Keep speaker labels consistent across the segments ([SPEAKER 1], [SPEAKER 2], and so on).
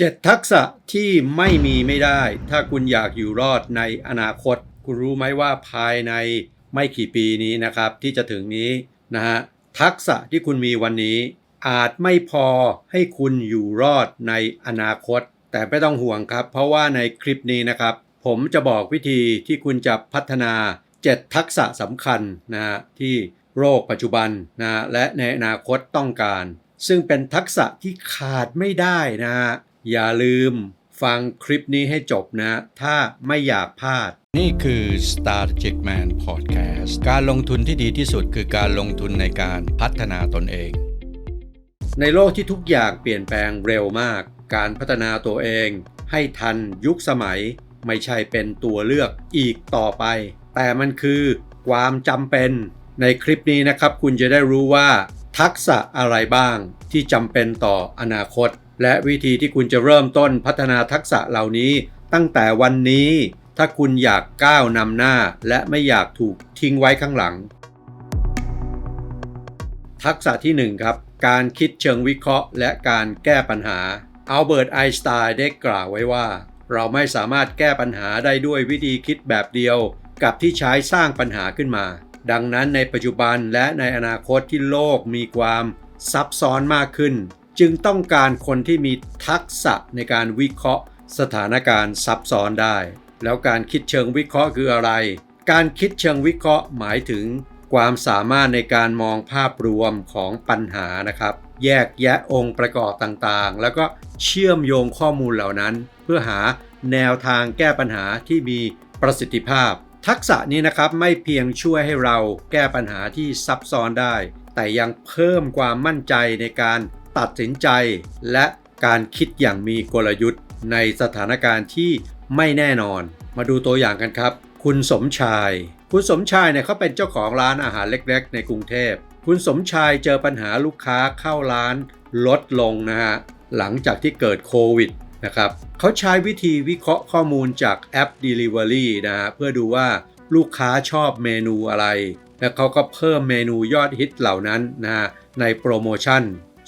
[SPEAKER 1] 7 ทักษะที่ไม่มีไม่ได้ ถ้าคุณอยากอยู่รอดในอนาคต คุณรู้ไหมว่าภายในไม่กี่ปีนี้นะครับ ที่จะถึงนี้นะฮะทักษะที่คุณมีวันนี้ อาจไม่พอให้คุณอยู่รอดในอนาคต แต่ไม่ต้องห่วงครับ เพราะว่าในคลิปนี้นะครับ ผมจะบอกวิธีที่คุณจะพัฒนา 7 ทักษะสำคัญนะฮะที่โรคปัจจุบันนะฮะและในอนาคตต้องการ ซึ่งเป็นทักษะที่ขาดไม่ได้นะฮะ อย่าลืมฟังคลิปนี้ให้จบนะ ถ้าไม่อยากพลาด นี่คือ Strategic Man Podcast การลงทุนที่ดีที่สุดคือการลงทุนในการพัฒนาตนเอง ในโลกที่ทุกอย่างเปลี่ยนแปลงเร็วมาก การพัฒนาตัวเอง ให้ทันยุคสมัย ไม่ใช่เป็นตัวเลือกอีกต่อไป แต่มันคือความจำเป็น ในคลิปนี้นะครับ คุณจะได้รู้ว่า ทักษะอะไรบ้างที่จำเป็นต่ออนาคต และวิธีที่คุณจะเริ่มต้นพัฒนาทักษะเหล่านี้ตั้งแต่วันนี้ ถ้าคุณอยากก้าวนำหน้า และไม่อยากถูกทิ้งไว้ข้างหลัง ทักษะที่ 1 ครับ การคิดเชิงวิเคราะห์ และการแก้ปัญหาอัลเบิร์ตไอน์สไตน์ได้กล่าวไว้ว่า เราไม่สามารถแก้ปัญหาได้ด้วยวิธีคิดแบบเดียว กับที่ใช้สร้างปัญหาขึ้นมา ดังนั้นในปัจจุบันและในอนาคตที่โลกมีความซับซ้อนมากขึ้น จึงต้องการคนที่มีทักษะในการวิเคราะห์ สถานการณ์ซับซ้อนได้ แล้วการคิดเชิงวิเคราะห์คืออะไร การคิดเชิงวิเคราะห์หมายถึง ความสามารถในการมองภาพรวมของปัญหานะครับ แยกแยะองค์ประกอบต่างๆ แล้วก็เชื่อมโยงข้อมูลเหล่านั้น เพื่อหาแนวทางแก้ปัญหาที่มีประสิทธิภาพ ทักษะนี้นะครับไม่เพียงช่วยให้เราแก้ปัญหาที่ซับซ้อนได้ แต่ยังเพิ่มความมั่นใจในการ ตัดสินใจ และการคิดอย่างมีกลยุทธ์ในสถานการณ์ที่ไม่แน่นอน มาดูตัวอย่างกันครับ คุณสมชาย คุณสมชายเนี่ยเขาเป็นเจ้าของร้านอาหารเล็ก ๆ ในกรุงเทพ คุณสมชายเจอปัญหาลูกค้าเข้าร้านลดลงนะฮะ หลังจากที่เกิดโควิดนะครับเขาใช้วิธีวิเคราะห์ข้อมูลจากแอป Delivery นะฮะเพื่อดูว่าลูกค้าชอบเมนูอะไร และเขาก็เพิ่มเมนูยอดฮิตเหล่านั้นนะฮะในโปรโมชั่น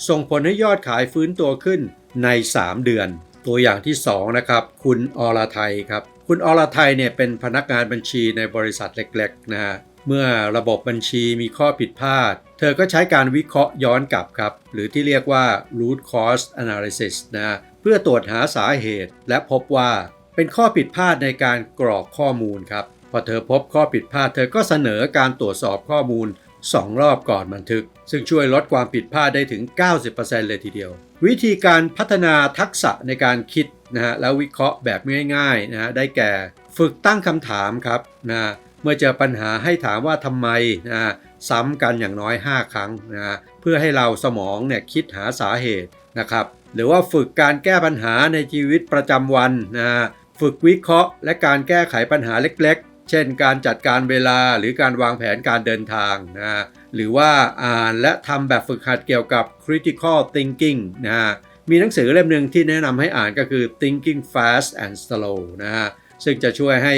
[SPEAKER 1] ส่งผลให้ยอดขายฟื้นตัวขึ้นใน 3 เดือน ตัวอย่างที่ 2 นะครับ คุณอรไทยครับ คุณอรไทยเนี่ยเป็นพนักงานบัญชีในบริษัทเล็กๆนะฮะเมื่อระบบบัญชีมีข้อผิดพลาด เธอก็ใช้การวิเคราะห์ย้อนกลับครับ หรือที่เรียกว่า root cause analysis นะเพื่อตรวจหาสาเหตุ และพบว่าเป็นข้อผิดพลาดในการกรอกข้อมูลครับ พอเธอพบข้อผิดพลาด เธอก็เสนอการตรวจสอบข้อมูล 2 รอบก่อนบันทึก ซึ่งช่วยลดความผิดพลาดได้ถึง 90%เลยทีเดียว วิธีการพัฒนาทักษะในการคิดนะฮะแล้ววิเคราะห์แบบง่ายๆนะฮะได้แก่ฝึกตั้งคำถามครับนะเมื่อเจอปัญหาให้ถามว่าทำไมนะซ้ำกันอย่างน้อย 5 ครั้งนะเพื่อให้เราสมองเนี่ยคิดหาสาเหตุนะครับ หรือว่าฝึกการแก้ปัญหาในชีวิตประจำวันนะฝึกวิเคราะห์ และการแก้ไขปัญหาเล็กๆ เช่นการจัดการเวลาหรือการวางแผนการเดินทางนะ หรือว่าอ่านและทำแบบฝึกหัดเกี่ยวกับ critical thinking นะมีหนังสือเล่มหนึ่งที่แนะนำให้อ่านก็คือ thinking fast and slow นะฮะ ซึ่งจะช่วยให้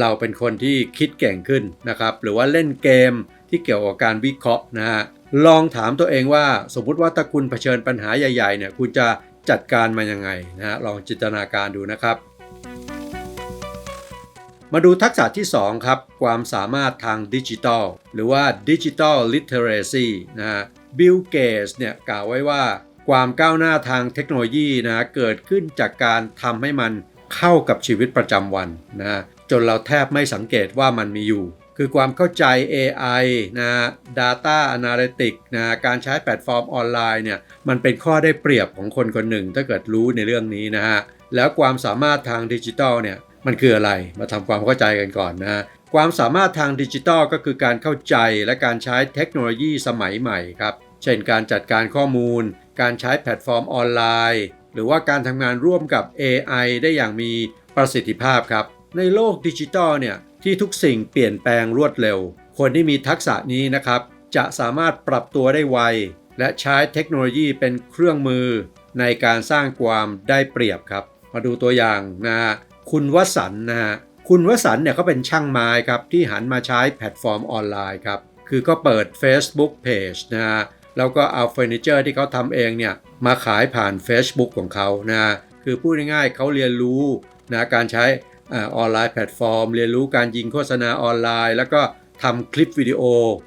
[SPEAKER 1] เราเป็นคนที่คิดเก่งขึ้นนะครับ หรือว่าเล่นเกมที่เกี่ยวกับการวิเคราะห์นะฮะ ลองถามตัวเองว่าสมมุติว่าถ้าคุณเผชิญปัญหาใหญ่ๆเนี่ยคุณจะจัดการมันยังไงนะฮะ ลองจินตนาการดูนะครับ มาดูทักษะที่ 2 ครับ ความสามารถทางดิจิทัลหรือว่าดิจิทัลลิเทเรซีนะฮะบิลเกสเนี่ยกล่าวไว้ว่าความก้าวหน้าทางเทคโนโลยีนะเกิดขึ้นจากการทำให้มันเข้ากับชีวิตประจำวันนะจนเราแทบไม่สังเกตว่ามันมีอยู่ คือความเข้าใจ AI นะ Data Analytics นะการใช้แพลตฟอร์มออนไลน์เนี่ยมันเป็นข้อได้เปรียบของคนคนหนึ่ง ถ้าเกิดรู้ในเรื่องนี้นะฮะแล้วความสามารถทางดิจิทัลเนี่ย มันคืออะไรมาทำความเข้าใจกันก่อนนะความสามารถทางดิจิทัลก็คือการเข้าใจและการใช้เทคโนโลยีสมัยใหม่ครับ เช่นการจัดการข้อมูล การใช้แพลตฟอร์มออนไลน์ หรือว่าการทำงานร่วมกับ AI ได้อย่างมีประสิทธิภาพครับ ในโลกดิจิทัลเนี่ยที่ทุกสิ่งเปลี่ยนแปลงรวดเร็ว คนที่มีทักษะนี้นะครับ จะสามารถปรับตัวได้ไว และใช้เทคโนโลยีเป็นเครื่องมือ ในการสร้างความได้เปรียบครับ มาดูตัวอย่างนะ คุณวสันนะฮะคุณวสันเนี่ยเขาเป็นช่างไม้ครับที่หันมาใช้แพลตฟอร์มออนไลน์ครับคือก็เปิด Facebook Page นะฮะแล้วก็เอาเฟอร์นิเจอร์ที่เขาทำเองเนี่ยมาขายผ่าน Facebook ของเขานะ คือพูดง่ายๆเขาเรียนรู้นะการใช้ออนไลน์แพลตฟอร์ม เรียนรู้การยิงโฆษณาออนไลน์ แล้วก็ทำคลิปวิดีโอ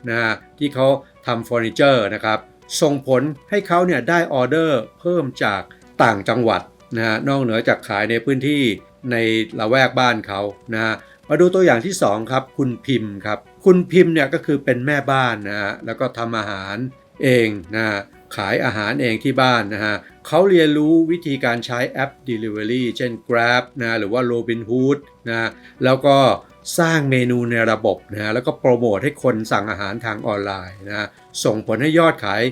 [SPEAKER 1] นะที่เขาทำเฟอร์นิเจอร์นะครับ ส่งผลให้เขาเนี่ยได้ออเดอร์เพิ่มจากต่างจังหวัดนะฮะนอกเหนือจากขายในพื้นที่ ในละแวกบ้านเขานะฮะมาดูตัวอย่างที่ 2 ครับ คุณพิมพ์ครับ คุณพิมพ์เนี่ยก็คือเป็นแม่บ้านนะฮะแล้วก็ทำอาหารเองนะฮะขายอาหารเองที่บ้านนะฮะเขาเรียนรู้วิธีการใช้แอป Delivery เช่น Grab นะหรือว่า Robinhood นะแล้วก็สร้างเมนูในระบบนะฮะแล้วก็โปรโมทให้คนสั่งอาหารทางออนไลน์นะส่งผลให้ยอดขาย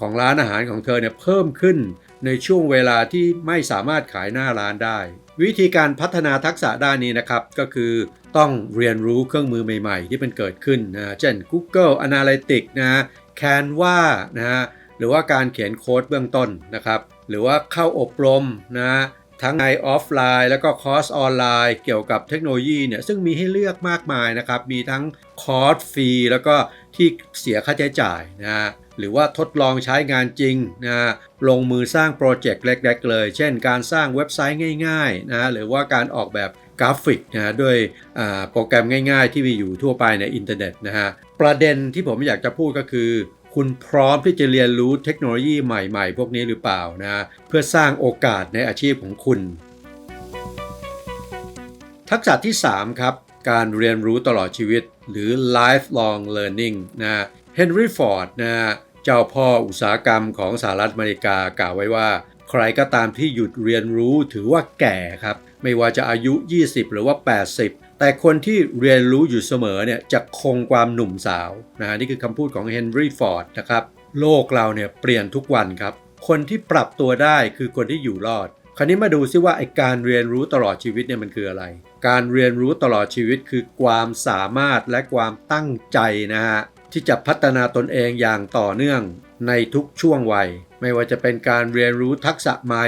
[SPEAKER 1] ของร้านอาหารของเธอเนี่ยเพิ่มขึ้นในช่วงเวลาที่ไม่สามารถขายหน้าร้านได้ วิธีการพัฒนาทักษะด้านนี้นะครับ ก็คือต้องเรียนรู้เครื่องมือใหม่ ๆ ที่มันเกิดขึ้นนะเช่น Google Analytics นะ Canva นะฮะหรือว่าการเขียนโค้ดเบื้องต้นนะครับ หรือว่าเข้าอบรมนะทั้งในออฟไลน์ แล้วก็คอร์สออนไลน์เกี่ยวกับเทคโนโลยีเนี่ยซึ่งมีให้เลือกมากมายนะครับ มีทั้งคอร์สฟรีแล้วก็ที่เสียค่าใช้จ่ายนะฮะ หรือว่าทดลองใช้งานจริงนะลงมือสร้างโปรเจกต์เล็กๆเลย เช่น การสร้างเว็บไซต์ง่ายๆนะหรือว่าการออกแบบกราฟิกนะด้วยโปรแกรมง่ายๆ ที่มีอยู่ทั่วไปในอินเทอร์เน็ตนะฮะประเด็นที่ผมอยากจะพูดก็คือ คุณพร้อมที่จะเรียนรู้เทคโนโลยีใหม่ๆ พวกนี้หรือเปล่านะเพื่อสร้างโอกาสในอาชีพของคุณ ทักษะที่ 3 ครับ การเรียนรู้ตลอดชีวิตหรือ lifelong learning นะ เฮนรี่ฟอร์ดนะเจ้าพ่ออุตสาหกรรมของสหรัฐอเมริกากล่าวไว้ว่า ใครก็ตามที่หยุดเรียนรู้ถือว่าแก่ครับ ไม่ว่าจะอายุ 20 หรือว่า 80 แต่คนที่เรียนรู้อยู่เสมอเนี่ยจะคงความหนุ่มสาวนะนี่คือคำพูดของเฮนรี่ฟอร์ดนะครับโลกเราเนี่ยเปลี่ยนทุกวันครับ คนที่ปรับตัวได้คือคนที่อยู่รอด คราวนี้มาดูซิว่าไอการเรียนรู้ตลอดชีวิตเนี่ยมันคืออะไร การเรียนรู้ตลอดชีวิตคือความสามารถและความตั้งใจนะฮะ ที่จะพัฒนาตนเองอย่างต่อเนื่องในทุกช่วงวัย ไม่ว่าจะเป็นการเรียนรู้ทักษะใหม่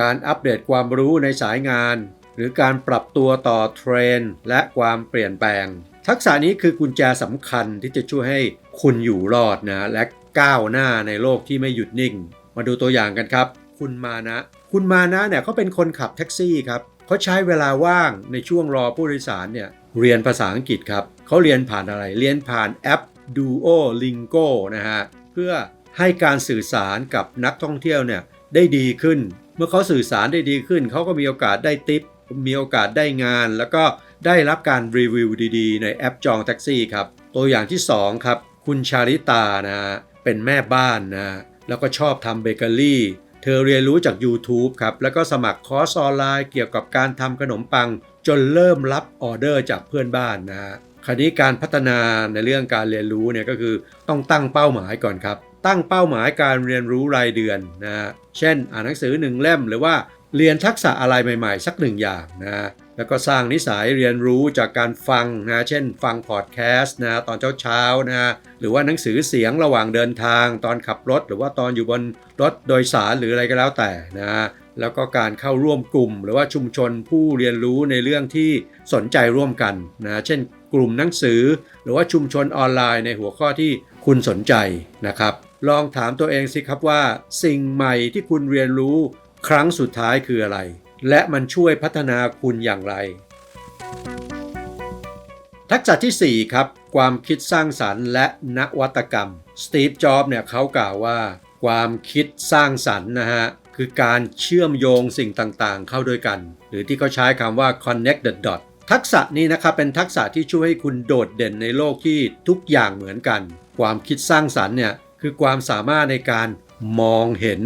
[SPEAKER 1] การอัปเดตความรู้ในสายงาน หรือการปรับตัวต่อเทรนด์และความเปลี่ยนแปลง ทักษะนี้คือกุญแจสำคัญที่จะช่วยให้คุณอยู่รอดนะและก้าวหน้าในโลกที่ไม่หยุดนิ่ง มาดูตัวอย่างกันครับ คุณมานะ คุณมานะเนี่ยเขาเป็นคนขับแท็กซี่ครับเขาใช้เวลาว่างในช่วงรอผู้โดยสารเนี่ยเรียนภาษาอังกฤษครับเขาเรียนผ่านอะไร เรียนผ่านแอป Duolingo นะฮะเพื่อให้การสื่อสารกับนักท่องเที่ยวเนี่ยได้ดีขึ้น เมื่อเขาสื่อสารได้ดีขึ้น เขาก็มีโอกาสได้ติป มีโอกาสได้งาน แล้วก็ได้รับการรีวิวดีๆ ในแอปจองแท็กซี่ครับ ตัวอย่างที่ 2 ครับ คุณชาริตานะเป็นแม่บ้านนะแล้วก็ชอบทำเบเกอรี่ เธอเรียนรู้จาก YouTube ครับ แล้วก็สมัครคอร์สออนไลน์เกี่ยวกับการทำขนมปัง จนเริ่มรับออเดอร์จากเพื่อนบ้านนะ คราวนี้การพัฒนาในเรื่องการเรียนรู้เนี่ยก็คือต้องตั้งเป้าหมายก่อนครับ ตั้งเป้าหมายการเรียนรู้รายเดือนนะฮะเช่น อ่านหนังสือหนึ่งเล่ม หรือว่าเรียนทักษะอะไรใหม่ๆ สักหนึ่งอย่างนะแล้วก็สร้างนิสัยเรียนรู้จากการฟังนะเช่น ฟังพอดแคสต์นะตอนเช้าๆนะหรือว่าหนังสือเสียงระหว่างเดินทาง ตอนขับรถ หรือว่าตอนอยู่บนรถโดยสารหรืออะไรก็แล้วแต่นะแล้วก็การเข้าร่วมกลุ่ม หรือว่าชุมชนผู้เรียนรู้ในเรื่องที่สนใจร่วมกันนะเช่น กลุ่มหนังสือ หรือว่าชุมชนออนไลน์ในหัวข้อที่คุณสนใจนะครับ ลองถามตัวเองสิครับว่า สิ่งใหม่ที่คุณเรียนรู้ครั้งสุดท้ายคืออะไร และมันช่วยพัฒนาคุณอย่างไร ทักษะที่ 4 ครับ ความคิดสร้างสรรค์และนวัตกรรมสตีฟจ็อบเนี่ยเขากล่าวว่า ความคิดสร้างสรรค์นะฮะคือการเชื่อมโยงสิ่งต่างๆ เข้าด้วยกัน หรือที่เขาใช้คำว่า connect the dot ทักษะนี้นะครับเป็นทักษะที่ช่วยให้คุณโดดเด่นในโลกที่ทุกอย่างเหมือนกัน ความคิดสร้างสรรค์เนี่ยคือความสามารถในการมองเห็น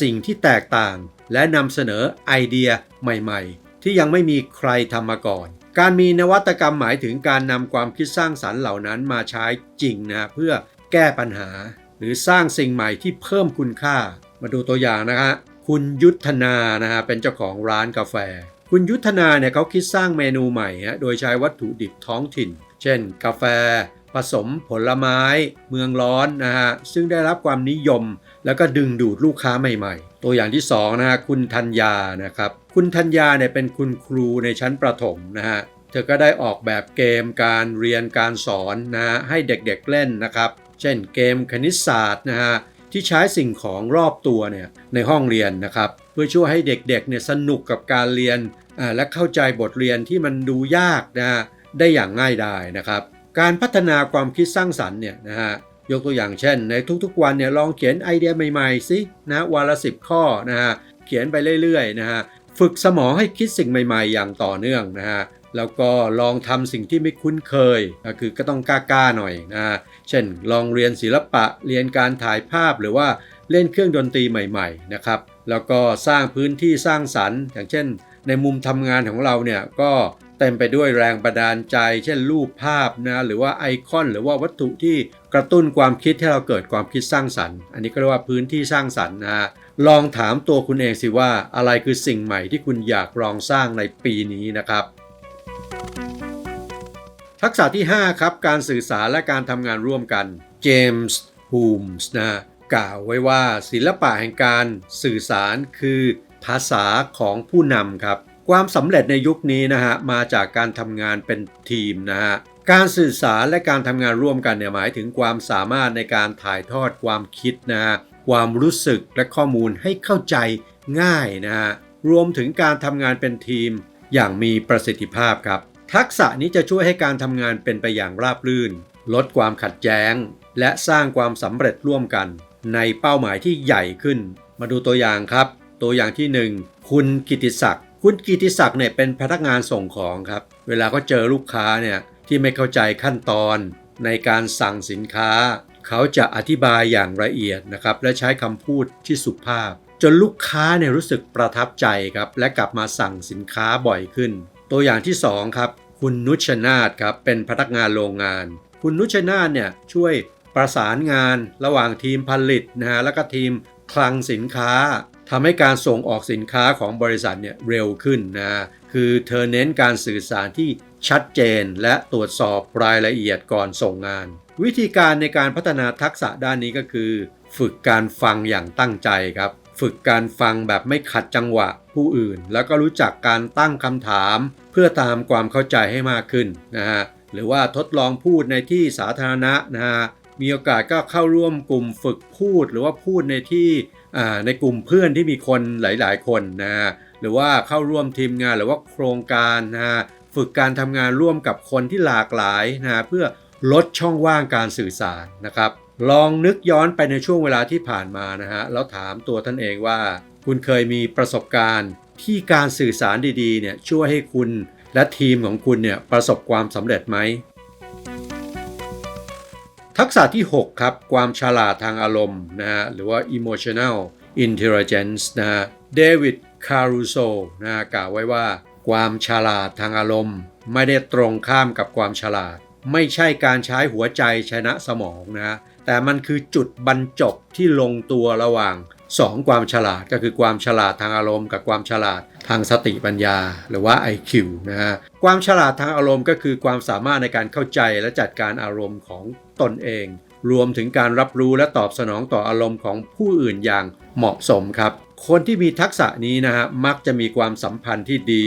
[SPEAKER 1] สิ่งที่แตกต่าง และนำเสนอไอเดียใหม่ๆ ที่ยังไม่มีใครทำมาก่อน การมีนวัตกรรมหมายถึงการนำความคิดสร้างสรรค์เหล่านั้นมาใช้จริงนะเพื่อแก้ปัญหา หรือสร้างสิ่งใหม่ที่เพิ่มคุณค่า มาดูตัวอย่างนะฮะคุณยุทธนานะฮะเป็นเจ้าของร้านกาแฟ คุณยุทธนาเนี่ยเขาคิดสร้างเมนูใหม่ฮะโดยใช้วัตถุดิบท้องถิ่น เช่น กาแฟ ผสมผลไม้ เมืองร้อนนะฮะซึ่งได้รับความนิยม แล้วก็ดึงดูดลูกค้าใหม่ๆ ตัวอย่างที่2นะฮะคุณธัญญานะครับคุณธัญญาเนี่ยเป็นคุณครูในชั้นประถมนะฮะเธอก็ได้ออกแบบเกมการเรียนการสอนนะฮะให้เด็กๆเล่นนะครับเช่นเกมคณิตศาสตร์นะฮะที่ใช้สิ่งของรอบตัวเนี่ยในห้องเรียนนะครับเพื่อช่วยให้เด็กๆเนี่ยสนุกกับการเรียน และเข้าใจบทเรียนที่มันดูยากนะฮะได้อย่างง่ายดายนะครับ การพัฒนาความคิดสร้างสรรค์เนี่ยนะฮะยกตัวอย่างเช่น ในทุกๆวันเนี่ยลองเขียนไอเดียใหม่ๆสินะวันละสิบข้อนะฮะเขียนไปเรื่อยๆนะฮะฝึกสมองให้คิดสิ่งใหม่ๆ อย่างต่อเนื่องนะฮะแล้วก็ลองทำสิ่งที่ไม่คุ้นเคยก็คือก็ต้องกล้าๆหน่อยนะฮะเช่น ลองเรียนศิลปะเรียนการถ่ายภาพหรือว่าเล่นเครื่องดนตรีใหม่ ๆ นะครับ แล้วก็สร้างพื้นที่สร้างสรรค์ อย่างเช่น ในมุมทำงานของเราเนี่ยก็เต็มไปด้วยแรงบันดาลใจ เช่นรูปภาพนะหรือว่าไอคอน หรือว่าวัตถุที่กระตุ้นความคิดให้เราเกิดความคิดสร้างสรรค์ อันนี้ก็เรียกว่าพื้นที่สร้างสรรค์นะลองถามตัวคุณเองสิว่าอะไรคือสิ่งใหม่ที่คุณอยากลองสร้างในปีนี้นะครับ ทักษะที่ 5 ครับ การสื่อสารและการทำงานร่วมกันเจมส์ฮูมส์นะกล่าวไว้ว่าศิลปะแห่งการสื่อสารคือ ภาษาของผู้นำครับ ความสำเร็จในยุคนี้นะฮะมาจากการทำงานเป็นทีมนะฮะการสื่อสารและการทำงานร่วมกันเนี่ยหมายถึงความสามารถในการถ่ายทอดความคิดนะฮะความรู้สึกและข้อมูลให้เข้าใจง่ายนะฮะรวมถึงการทำงานเป็นทีมอย่างมีประสิทธิภาพครับ ทักษะนี้จะช่วยให้การทำงานเป็นไปอย่างราบรื่น ลดความขัดแย้ง และสร้างความสำเร็จร่วมกัน ในเป้าหมายที่ใหญ่ขึ้น มาดูตัวอย่างครับ ตัวอย่างที่ 1 คุณกิติศักดิ์คุณกิติศักดิ์เนี่ยเป็นพนักงานส่งของครับ เวลาเขาเจอลูกค้าเนี่ยที่ไม่เข้าใจขั้นตอน ในการสั่งสินค้า เขาจะอธิบายอย่างละเอียดนะครับและใช้คำพูดที่สุภาพ จนลูกค้าเนี่ยรู้สึกประทับใจครับและกลับมาสั่งสินค้าบ่อยขึ้น ตัวอย่างที่2ครับคุณนุชนาธครับเป็นพนักงานโรงงาน คุณนุชนาธเนี่ยช่วยประสานงานระหว่างทีมผลิตนะฮะแล้วก็ทีมคลังสินค้า ทำให้การส่งออกสินค้าของบริษัทเนี่ยเร็วขึ้นนะคือเธอเน้นการสื่อสารที่ชัดเจนและตรวจสอบรายละเอียดก่อนส่งงาน วิธีการในการพัฒนาทักษะด้านนี้ก็คือ ฝึกการฟังอย่างตั้งใจครับ ฝึกการฟังแบบไม่ขัดจังหวะผู้อื่น แล้วก็รู้จักการตั้งคำถาม เพื่อตามความเข้าใจให้มากขึ้นนะฮะหรือว่าทดลองพูดในที่สาธารณะนะฮะมีโอกาสก็เข้าร่วมกลุ่มฝึกพูดหรือว่าพูดในที่ ในกลุ่มเพื่อนที่มีคนหลาย ๆ คนนะฮะหรือว่าเข้าร่วมทีมงานหรือว่าโครงการนะฮะฝึกการทำงานร่วมกับคนที่หลากหลายนะฮะเพื่อลดช่องว่างการสื่อสารนะครับ ลองนึกย้อนไปในช่วงเวลาที่ผ่านมานะฮะแล้วถามตัวท่านเองว่า คุณเคยมีประสบการณ์ที่การสื่อสารดีๆเนี่ยช่วยให้คุณและทีมของคุณเนี่ยประสบความสำเร็จไหม ทักษะที่ 6 ครับ ความฉลาดทางอารมณ์นะฮะหรือว่า emotional intelligence นะฮะเดวิดคารูโซนะฮะกล่าวไว้ว่า ความฉลาดทางอารมณ์ ไม่ได้ตรงข้ามกับความฉลาด ไม่ใช่การใช้หัวใจชนะสมองนะแต่มันคือจุดบรรจบที่ลงตัวระหว่าง 2 ความฉลาดก็คือความฉลาดทางอารมณ์ กับความฉลาด ทางสติปัญญาหรือว่า IQ นะฮะความฉลาดทางอารมณ์ก็คือความสามารถในการเข้าใจและจัดการอารมณ์ของตนเอง รวมถึงการรับรู้และตอบสนองต่ออารมณ์ของผู้อื่นอย่างเหมาะสมครับ คนที่มีทักษะนี้นะฮะมักจะมีความสัมพันธ์ที่ดี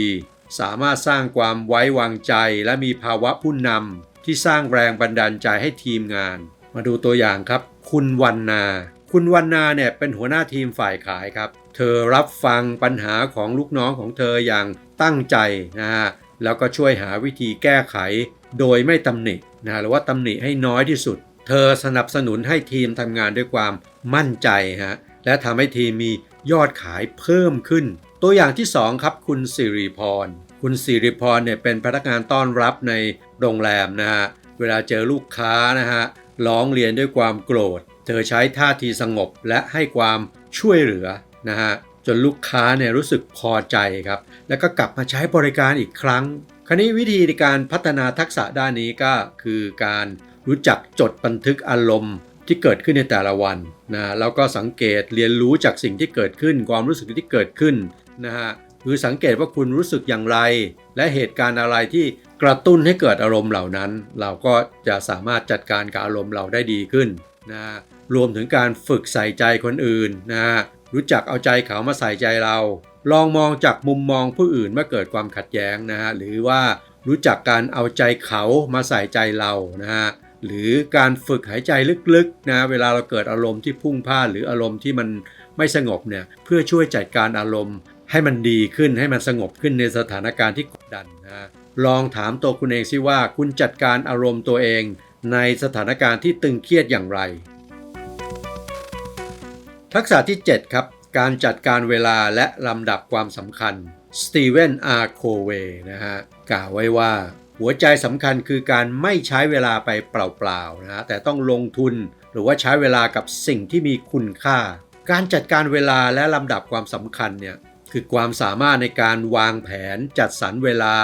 [SPEAKER 1] สามารถสร้างความไว้วางใจ และมีภาวะผู้นำที่สร้างแรงบันดาลใจให้ทีมงาน มาดูตัวอย่างครับ คุณวันนา คุณวันนาเนี่ยเป็นหัวหน้าทีมฝ่ายขายครับ เธอรับฟังปัญหาของลูกน้องของเธออย่างตั้งใจนะฮะแล้วก็ช่วยหาวิธีแก้ไขโดยไม่ตำหนินะหรือว่าตำหนิให้น้อยที่สุด เธอสนับสนุนให้ทีมทำงานด้วยความมั่นใจฮะและทำให้ทีมมียอดขายเพิ่มขึ้น ตัวอย่างที่ 2 ครับคุณสิริพร คุณสิริพรเนี่ยเป็นพนักงานต้อนรับในโรงแรมนะฮะเวลาเจอลูกค้านะฮะร้องเรียนด้วยความโกรธ เธอใช้ท่าทีสงบและให้ความช่วยเหลือ นะฮะจนลูกค้าเนี่ยรู้สึกพอใจครับ แล้วก็กลับมาใช้บริการอีกครั้ง คราวนี้วิธีในการพัฒนาทักษะด้านนี้ก็คือการรู้จักจดบันทึกอารมณ์ที่เกิดขึ้นในแต่ละวันนะแล้วก็สังเกตเรียนรู้จากสิ่งที่เกิดขึ้น ความรู้สึกที่เกิดขึ้นนะฮะคือสังเกตว่าคุณรู้สึกอย่างไร และเหตุการณ์อะไรที่กระตุ้นให้เกิดอารมณ์เหล่านั้น เราก็จะสามารถจัดการกับอารมณ์เราได้ดีขึ้นนะรวมถึงการฝึกใส่ใจคนอื่นนะ รู้จักเอาใจเขามาใส่ใจเรา ลองมองจากมุมมองผู้อื่นเมื่อเกิดความขัดแย้งนะฮะหรือว่ารู้จักการเอาใจเขามาใส่ใจเรานะฮะหรือการฝึกหายใจลึกๆนะเวลาเราเกิดอารมณ์ที่พุ่งพลาดหรืออารมณ์ที่มันไม่สงบเนี่ยเพื่อช่วยจัดการอารมณ์ ให้มันดีขึ้นให้มันสงบขึ้นในสถานการณ์ที่กดดันนะลองถามตัวคุณเองสิว่าคุณจัดการอารมณ์ตัวเอง ในสถานการณ์ที่ตึงเครียดอย่างไร ทักษะที่ 7 ครับ การจัดการเวลาและลำดับความสำคัญสตีเวนอาร์โคเวนะฮะกล่าวไว้ว่า หัวใจสำคัญคือการไม่ใช้เวลาไปเปล่าๆนะฮะแต่ต้องลงทุนหรือว่าใช้เวลากับสิ่งที่มีคุณค่า การจัดการเวลาและลำดับความสำคัญเนี่ยคือความสามารถในการวางแผนจัดสรรเวลา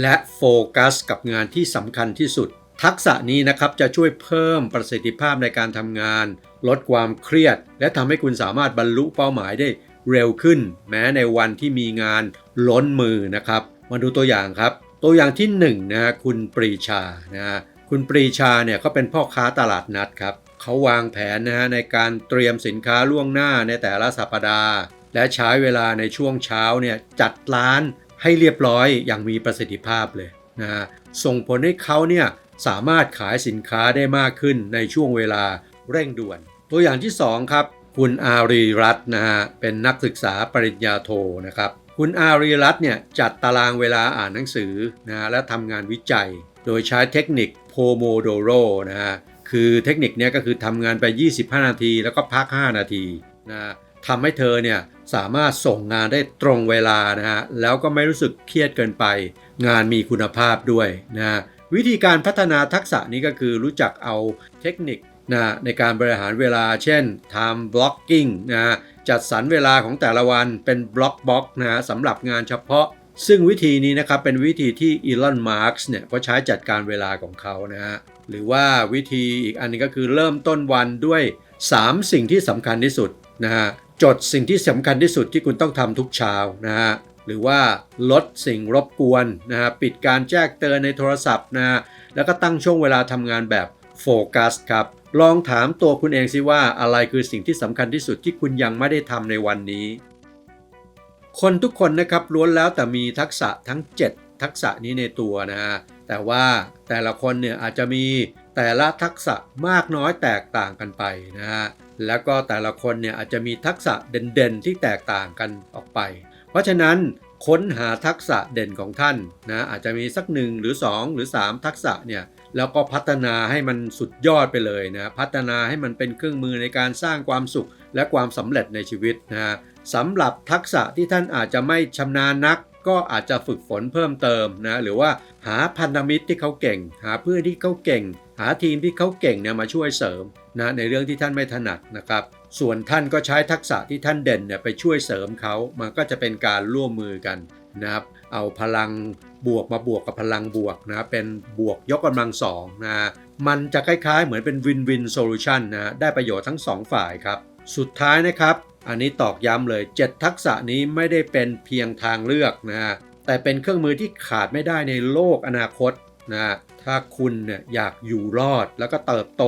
[SPEAKER 1] และโฟกัสกับงานที่สำคัญที่สุด ทักษะนี้นะครับจะช่วยเพิ่มประสิทธิภาพในการทำงาน ลดความเครียด และทำให้คุณสามารถบรรลุเป้าหมายได้เร็วขึ้น แม้ในวันที่มีงานล้นมือนะครับ มาดูตัวอย่างครับ ตัวอย่างที่1นนะฮะคุณปรีชานะฮะคุณปรีชาเนี่ยเขาเป็นพ่อค้าตลาดนัดครับเขาวางแผนนะฮะในการเตรียมสินค้าล่วงหน้าในแต่ละสัปดาห์ และใช้เวลาในช่วงเช้าเนี่ยจัดร้านให้เรียบร้อยอย่างมีประสิทธิภาพเลยนะฮะส่งผลให้เขาเนี่ยสามารถขายสินค้าได้มากขึ้นในช่วงเวลาเร่งด่วน ตัวอย่างที่ 2 ครับ คุณอารีรัตน์นะฮะเป็นนักศึกษาปริญญาโทนะครับคุณอารีรัตน์เนี่ยจัดตารางเวลาอ่านหนังสือนะและทำงานวิจัย โดยใช้เทคนิคโพโมโดโรนะฮะคือเทคนิคนี้ก็คือทำงานไป 25 นาที แล้วก็พัก 5 นาทีนะทำให้เธอเนี่ยสามารถส่งงานได้ตรงเวลานะฮะแล้วก็ไม่รู้สึกเครียดเกินไป งานมีคุณภาพด้วยนะวิธีการพัฒนาทักษะนี้ก็คือรู้จักเอาเทคนิค นะในการบริหารเวลาเช่น time blocking นะจัดสรรเวลาของแต่ละวันเป็นบล็อกบล็อกนะสำหรับงานเฉพาะ ซึ่งวิธีนี้นะครับเป็นวิธีที่อีลอนมาร์กเนี่ยเขาใช้จัดการเวลาของเขานะฮะหรือว่าวิธีอีกอันนึงก็คือเริ่มต้นวันด้วย 3 สิ่งที่สำคัญที่สุดนะฮะจดสิ่งที่สำคัญที่สุดที่คุณต้องทำทุกเช้านะฮะหรือว่าลดสิ่งรบกวนนะฮะปิดการแจ้งเตือนในโทรศัพท์นะฮะแล้วก็ตั้งช่วงเวลาทำงานแบบโฟกัสครับ ลองถามตัวคุณเองสิว่าอะไรคือสิ่งที่สำคัญที่สุดที่คุณยังไม่ได้ทำในวันนี้ คนทุกคนนะครับล้วนแล้วแต่มีทักษะทั้ง 7 ทักษะนี้ในตัวนะฮะแต่ว่าแต่ละคนเนี่ยอาจจะมีแต่ละทักษะมากน้อยแตกต่างกันไปนะฮะแล้วก็แต่ละคนเนี่ยอาจจะมีทักษะเด่นๆที่แตกต่างกันออกไป เพราะฉะนั้นค้นหาทักษะเด่นของท่านนะอาจจะมีสักหนึ่งหรือ 2 หรือ 3 ทักษะเนี่ย แล้วก็พัฒนาให้มันสุดยอดไปเลยนะพัฒนาให้มันเป็นเครื่องมือในการสร้างความสุขและความสำเร็จในชีวิตนะสำหรับทักษะที่ท่านอาจจะไม่ชำนาญนัก ก็อาจจะฝึกฝนเพิ่มเติมนะหรือว่าหาพันธมิตรที่เขาเก่ง หาเพื่อนที่เขาเก่ง หาทีมที่เขาเก่งเนี่ยมาช่วยเสริมนะในเรื่องที่ท่านไม่ถนัดนะครับส่วนท่านก็ใช้ทักษะที่ท่านเด่นเนี่ยไปช่วยเสริมเขา มันก็จะเป็นการร่วมมือกันนะครับ เอาพลังบวกมาบวกกับพลังบวกนะเป็นบวกยกกำลังสองนะมันจะคล้ายๆ เหมือนเป็นวินวินโซลูชันนะได้ประโยชน์ทั้ง 2 ฝ่ายครับ สุดท้ายนะครับ อันนี้ตอกย้ำเลย 7 ทักษะนี้ไม่ได้เป็นเพียงทางเลือกนะแต่เป็นเครื่องมือที่ขาดไม่ได้ในโลกอนาคตนะถ้าคุณเนี่ยอยากอยู่รอดแล้วก็เติบโต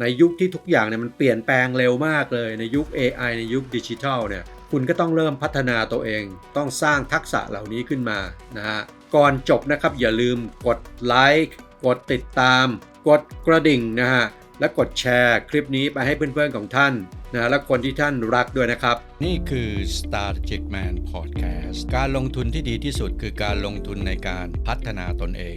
[SPEAKER 1] ในยุคที่ทุกอย่างเนี่ยมันเปลี่ยนแปลงเร็วมากเลยในยุค AI ในยุคดิจิทัลเนี่ย คุณก็ต้องเริ่มพัฒนาตัวเอง ต้องสร้างทักษะเหล่านี้ขึ้นมานะฮะ ก่อนจบนะครับอย่าลืมกดไลค์กดติดตาม กดกระดิ่งนะฮะ และกดแชร์คลิปนี้ไปให้เพื่อนๆของท่านนะและคนที่ท่านรักด้วยนะครับ นี่คือ Strategic Man Podcast การลงทุนที่ดีที่สุดคือการลงทุนในการพัฒนาตนเอง